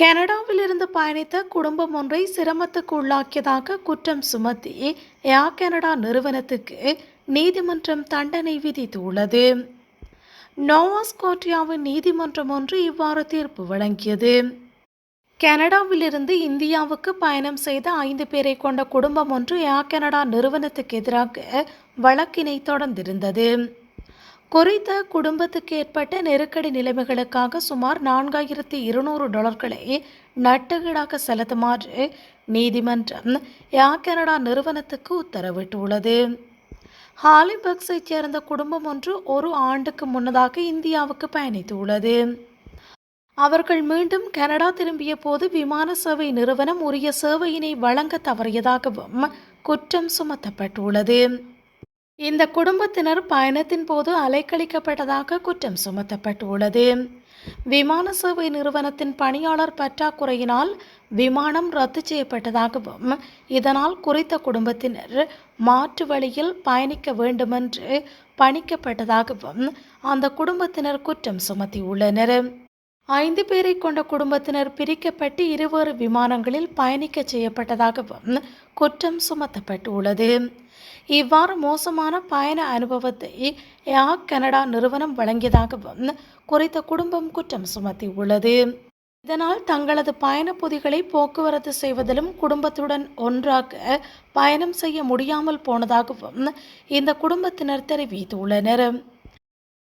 கனடாவிலிருந்து பயணித்த குடும்பம் ஒன்றை சிரமத்துக்கு உள்ளாக்கியதாக குற்றம் சுமத்தி ஏர் கனடா நிறுவனத்துக்கு நீதிமன்றம் தண்டனை விதித்துள்ளது. நோவாஸ்கோட்டியாவின் நீதிமன்றம் ஒன்று இவ்வாறு தீர்ப்பு வழங்கியது. கனடாவிலிருந்து இந்தியாவுக்கு பயணம் செய்த ஐந்து பேரை கொண்ட குடும்பம் ஒன்று ஏர் கனடா நிறுவனத்துக்கு எதிராக வழக்கினை தொடர்ந்திருந்தது. குறித்த குடும்பத்துக்கு ஏற்பட்ட நெருக்கடி நிலைமைகளுக்காக சுமார் நான்காயிரத்தி இருநூறு டாலர்களை நட்டகீடாக செலுத்துமாறு நீதிமன்றம் ஏர் கனடா நிறுவனத்துக்கு உத்தரவிட்டுள்ளது. ஹாலிபர்க்ஸைச் சேர்ந்த குடும்பம் ஒன்று ஒரு ஆண்டுக்கு முன்னதாக இந்தியாவுக்கு பயணித்துள்ளது. அவர்கள் மீண்டும் கனடா திரும்பிய போது விமான சேவை நிறுவனம் உரிய சேவையினை வழங்க தவறியதாகவும் குற்றம் சுமத்தப்பட்டுள்ளது. இந்த குடும்பத்தினர் பயணத்தின் போது அலைக்கழிக்கப்பட்டதாக குற்றம் சுமத்தப்பட்டுள்ளது. விமான சேவை நிறுவனத்தின் பணியாளர் பற்றாக்குறையினால் விமானம் ரத்து செய்யப்பட்டதாகவும் இதனால் குறித்த குடும்பத்தினர் மாற்று வழியில் பயணிக்க வேண்டுமென்று பணிக்கப்பட்டதாகவும் அந்த குடும்பத்தினர் குற்றம் சுமத்தியுள்ளனர். ஐந்து பேரை கொண்ட குடும்பத்தினர் பிரிக்கப்பட்டு இருவேறு விமானங்களில் பயணிக்க செய்யப்பட்டதாகவும் குற்றம் சுமத்தப்பட்டுள்ளது. இவ்வாறு மோசமான பயண அனுபவத்தை ஏர் கனடா நிறுவனம் வழங்கியதாகவும் குறித்த குடும்பம் குற்றம் சுமத்தியுள்ளது. இதனால் தங்களது பயண பொதிகளை போக்குவரத்து செய்வதிலும் குடும்பத்துடன் ஒன்றாக பயணம் செய்ய முடியாமல் போனதாகவும் இந்த குடும்பத்தினர் தெரிவித்துள்ளனர்.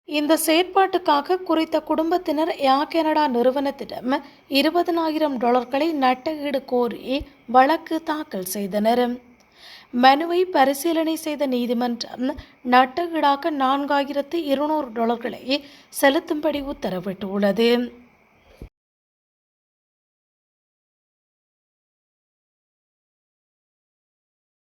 இந்த செயற்பாட்டுக்காக குறித்த குடும்பத்தினர் ஏர் கனடா நிறுவனத்திடம் இருபதனாயிரம் டாலர்களை நட்டஈடு கோரி வழக்கு தாக்கல் செய்தனர். மனுவை பரிசீலனை செய்த நீதிமன்றம் நட்டஈடாக நான்காயிரத்து இருநூறு டாலர்களை செலுத்தும்படி உத்தரவிட்டுள்ளது.